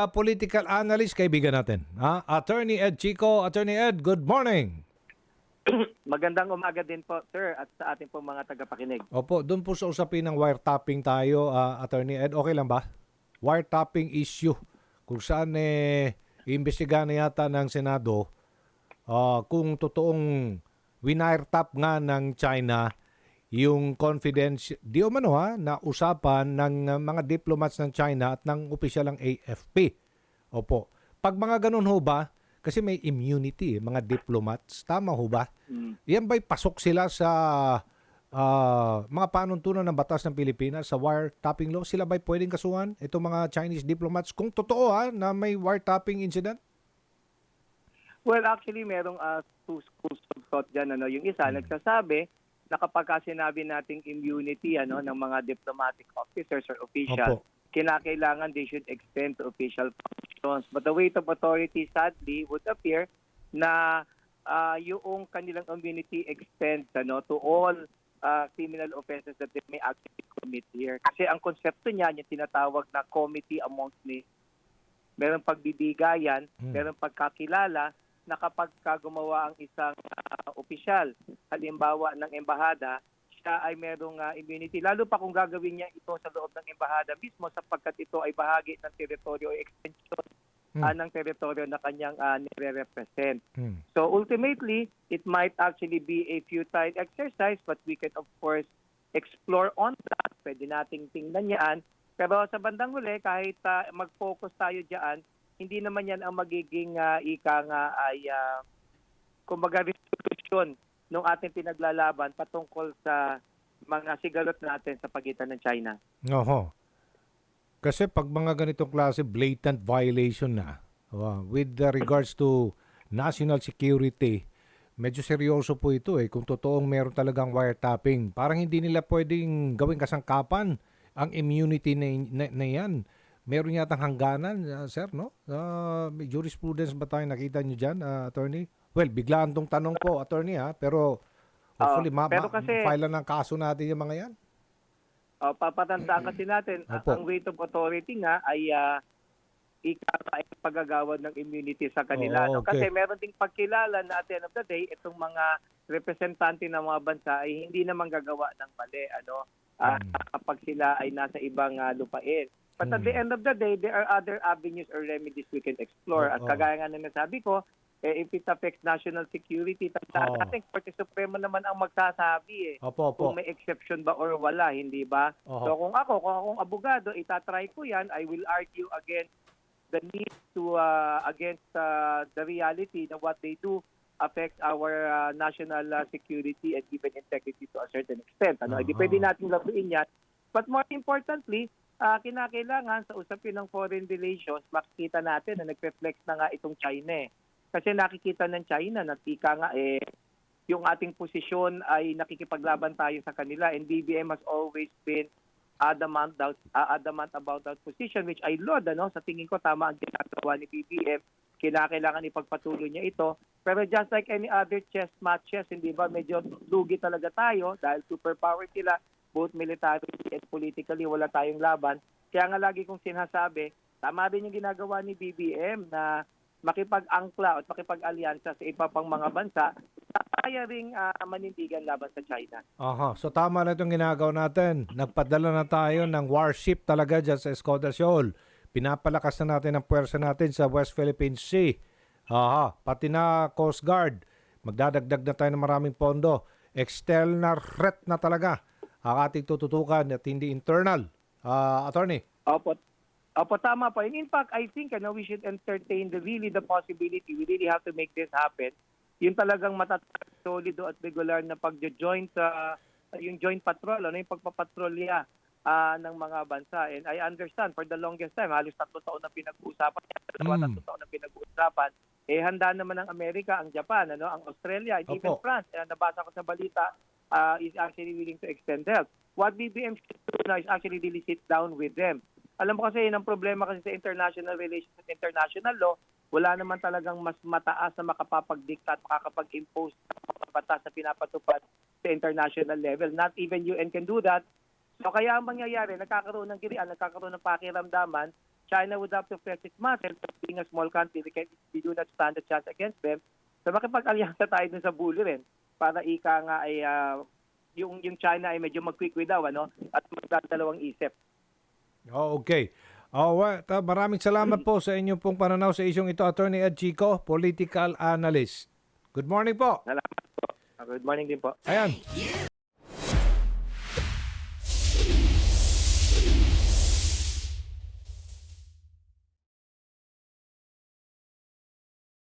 uh, political analyst, kaibigan natin. Ha? Attorney Ed Chico. Attorney Ed, good morning. Magandang umaga din po, sir, at sa ating pong mga tagapakinig. Opo, doon po sa usapin ng wiretapping tayo, ah, Attorney Ed. Okay lang ba? Wiretapping issue. Kung saan eh, iimbestigahan na yata ng Senado ah, kung totoong winiretap nga ng China yung confidence, di umano ha, na usapan ng ah, mga diplomats ng China at ng opisyal ng AFP. Opo. Pag mga ganun ho ba, kasi may immunity, eh, mga diplomats, tama ho ba? Yan ba'y pasok sila sa ah, mga panuntunan ng batas ng Pilipinas sa wiretapping law? Sila ba'y pwedeng kasuhan? Itong mga Chinese diplomats, kung totoo ha, na may wiretapping incident? Well, actually, merong uh, two schools of thought dyan. Ano? Yung isa, nagsasabi na kapag ka sinabi nating immunity ano, ng mga diplomatic officers or officials, Opo. kinakailangan they should extend to official functions. But the weight of authority, sadly, would appear na uh, yung kanilang immunity extends ano, to all uh, criminal offenses that they may actually commit here. Kasi ang konsepto niya, yung tinatawag na committee amongst nations, merong pagbibigayan, Hmm. merong pagkakilala na kapag ka gumawa ang isang ah, opisyal, halimbawa ng embahada, siya ay merong ah, immunity. Lalo pa kung gagawin niya ito sa loob ng embahada mismo sapagkat ito ay bahagi ng teritoryo o extension Hmm. ah, ng teritoryo na kanyang ah, nire-represent. Hmm. So ultimately, it might actually be a futile exercise but we can of course explore on that. Pwede nating tingnan yan. Pero sa bandang huli, kahit ah, mag-focus tayo diyan, hindi naman yan ang magiging ah, ika nga ay uh, kumbaga resolution ng ating pinaglalaban patungkol sa mga sigalot natin sa pagitan ng China. Oho. Kasi pag mga ganitong klase, blatant violation na, ah, with the regards to national security, medyo seryoso po ito eh. Kung totoong meron talagang wiretapping, parang hindi nila pwedeng gawing kasangkapan ang immunity na, na, na yan. Meron yata hangganan, ah, sir, no? May jurisprudence ba tayo nakita nyo dyan, ah, attorney? Well, biglaan tong tanong po, attorney, ha? Pero hopefully, Ah, ma- pero ma- kasi- file na ng kaso natin yung mga yan. Uh, papatandaan kasi natin, Opo. ang weight of authority nga ay uh, ika ay paggagawad ng immunity sa kanila. No? okay. Kasi meron ding pagkilala na at the end of the day, itong mga representante ng mga bansa ay hindi naman gagawa ng mali ano ah, Mm. kapag sila ay nasa ibang ah, lupain. But at the Mm. end of the day, there are other avenues or remedies we can explore. At Oo. kagaya nga na nasabi ko, eh, if it affects national security, tandaan Oo. natin, Korte Suprema naman ang magsasabi eh Opo, opo. kung may exception ba or wala, hindi ba? Oho. So kung ako, kung akong abogado, itatry ko yan, I will argue against the need to, uh, against uh, the reality na what they do affects our uh, national uh, security and even integrity to a certain extent. Ano? Hindi pwede natin labuin yan. But more importantly, uh, kinakailangan sa usapin ng foreign relations, makikita natin na nagre-reflect na nga itong China eh. Kasi nakikita ng China na tika nga eh, yung ating posisyon ay nakikipaglaban tayo sa kanila. And BBM has always been adamant about, uh, adamant about that position which I laud ano sa tingin ko tama ang ginagawa ni BBM kinakailangan ipagpatuloy niya ito. Pero just like any other chess matches hindi ba medyo lugi talaga tayo dahil superpower sila both militarily and politically wala tayong laban kaya nga lagi kong sinasabi tama din yung ginagawa ni BBM na makipag-angkla at makipag-alyansa sa iba pang mga bansa na kaya ring ah, manindigan laban sa China. Aha, so tama na itong ginagawa natin. Nagpadala na tayo ng warship talaga dyan sa Escoda Shoal. Pinapalakas na natin ang puwersa natin sa West Philippine Sea. Aha, pati na Coast Guard. Magdadagdag na tayo ng maraming pondo. External threat na talaga ang ating tututukan at hindi internal. Ah, attorney. Opo. Opo, tama po. And in fact, I think ano, we should entertain the really the possibility. We really have to make this happen. Yung talagang matatag, solido at regular na pagjo-joint sa yung joint patrol, ano yung pagpapatrolya ah, ng mga bansa. And I understand for the longest time, halos tatlo taon na pinag-uusapan, dalawa Mm. tatlo taon na pinag-uusapan, eh handa naman ang Amerika, ang Japan, ano, ang Australia, and even Opo. France. Eh, nabasa ko sa balita, uh, is actually willing to extend help. What BBM should do now is actually really sit down with them. Alam mo kasi, yun ang problema kasi sa international relations at international law, wala naman talagang mas mataas na makapapagdikta at makakapag-impose ng batas na pinapatupad sa international level. Not even UN can do that. So kaya ang mangyayari, nagkakaroon ng girian, nagkakaroon ng pakiramdaman, China would have to flex its muscle, being a small country, we, can, we do not stand a chance against them. So makipag-alyansa tayo dun sa bully rin para ika nga ay ah, yung yung China ay medyo magkwikwi daw ano at magdadalawang isip. Oh, okay. Oh, ta- maraming salamat po sa inyong pong pananaw sa isyong ito, Attorney Ed Chico, political analyst. Good morning po. Salamat po. Good morning din po. Ayan.